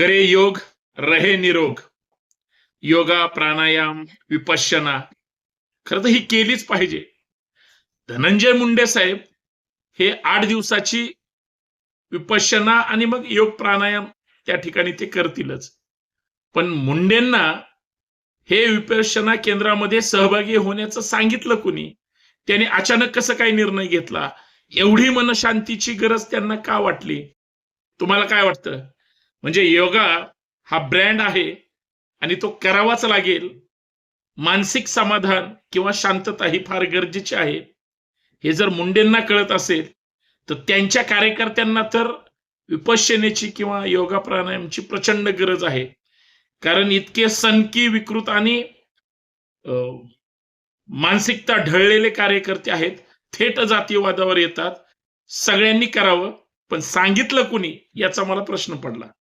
करे योग रहे निरोग. योगा प्राणायाम विपश्यना. खरं तर ही केलीच पाहिजे. धनंजय मुंडे साहेब हे आठ दिवसाची विपश्यना आणि मग योग प्राणायाम त्या ठिकाणी ते करतीलच. पण मुंडेंना हे विपश्यना केंद्रामध्ये सहभागी होण्याचं सांगितलं कुणी? त्याने अचानक कसं काय निर्णय घेतला? एवढी मनशांतीची गरज त्यांना का वाटली? तुम्हाला काय वाटतं? म्हणजे योगा हा ब्रँड आहे आणि तो करावाच लागेल. मानसिक समाधान किंवा शांतता ही फार गरजेची आहे. हे जर मुंडेंना कळत असेल तर त्यांच्या कार्यकर्त्यांना तर विपश्यनेची किंवा योगा प्राणायामची प्रचंड गरज आहे. कारण इतके सनकी विकृत आणि अं, मानसिकता ढळलेले कार्यकर्ते आहेत. थेट जातीयवादावर येतात. सगळ्यांनी करावं. पण सांगितलं कुणी याचा मला प्रश्न पडला.